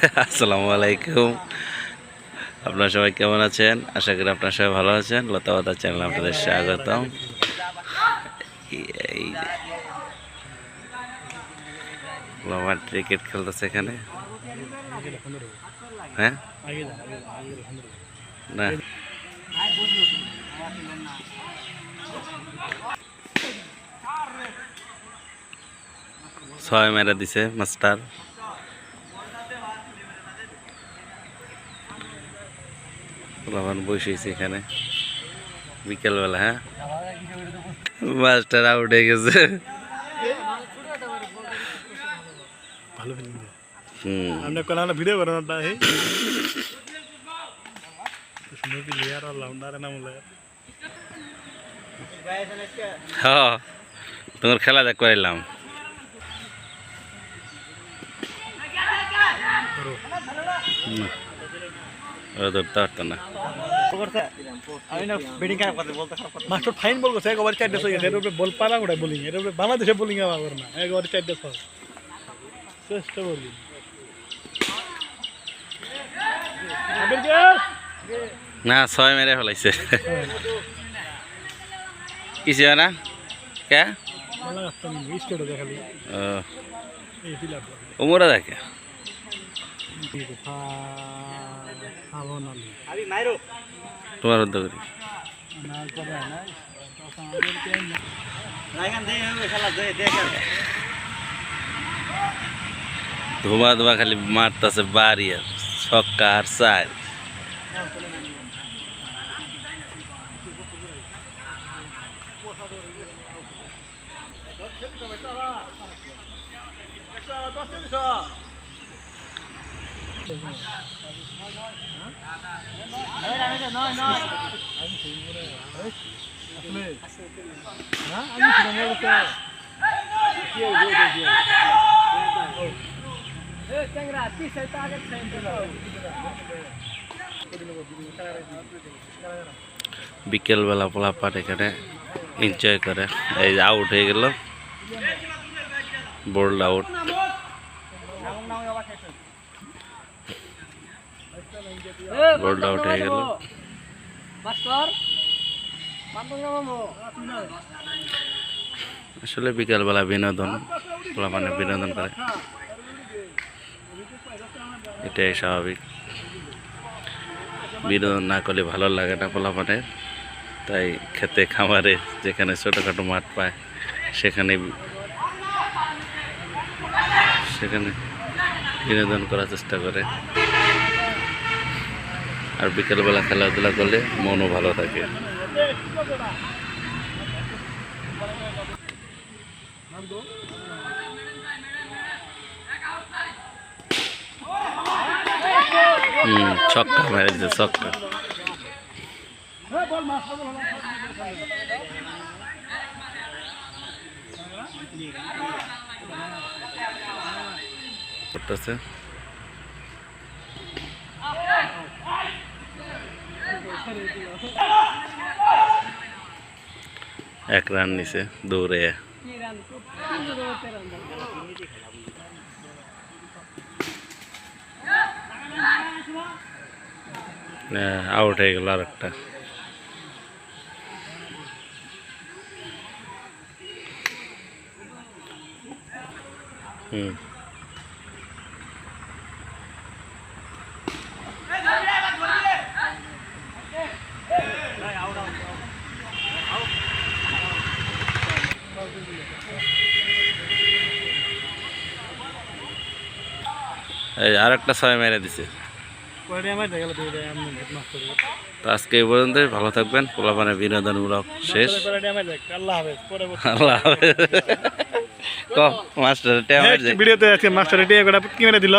আসসালামু আলাইকুম। আপনারা সবাই কেমন আছেন? আশা করি আপনারা সবাই ভালো আছেন। লতাবাতা চ্যানেল আপনাদের স্বাগতম। ক্রিকেট খেলতেছে এখানে। হ্যাঁ? ছয় মেরা দিছে মাস্টার। বাবান বসেছি এখানে। বিকেলবেলা হ্যাঁ? মাস্টার আউট হয়ে গেছে। ভালো ফিল্ম হুম। আমরা কোন আমরা ভিডিও করেন না হে সুন্দর প্লেয়ার আর লাউন্ডার নাম বলে হ্যাঁ তোমার খেলা দেখ করাইলাম। না, মাস্টার ফাইন বল করছে একবার চারটে সই এর উপরে বল পালা গোটা বোলিং এর উপরে বাংলাদেশে বোলিং আবার না। একবার চারটে সই শ্রেষ্ঠ বোলিং না ছয় মেরে ফেলাইছে। কিছু না? কে? ওমরা দেখে। তোমার উদ্যোগ করি ধুমা ধুমা খালি মারতেছে বাড়ি আর ছক্কা আর চার বিকেলবেলা পোলাপাট এখানে এনজয় করে। এই আউট হয়ে গেল। বোল্ড আউট আউট হয়ে গেল আসলে বিকেলবেলা বিনোদন পোলাপানে বিনোদন করে। এটাই স্বাভাবিক। বিনোদন না করলে ভালো লাগে না পোলাপানে তাই খেতে খামারে যেখানে ছোটোখাটো মাঠ পায় সেখানে সেখানে বিনোদন করার চেষ্টা করে। আর বিকেলবেলা খেলাধুলা করলে মনও ভালো থাকে। হুম ছক্কা মেরে ছক্কা। করতেছে। এক রান নিছে দৌড়ে আউট হয়ে গেল আর একটা হুম এই আর একটা ছয় মেরে দিছে। তো আজকে এই পর্যন্তই ভালো থাকবেন পোলাপানের বিনোদনমূলক শেষ। আল্লাহ হাফেজ। মাস্টার ভিডিওতে আজকে মাস্টার কি মেরে দিল?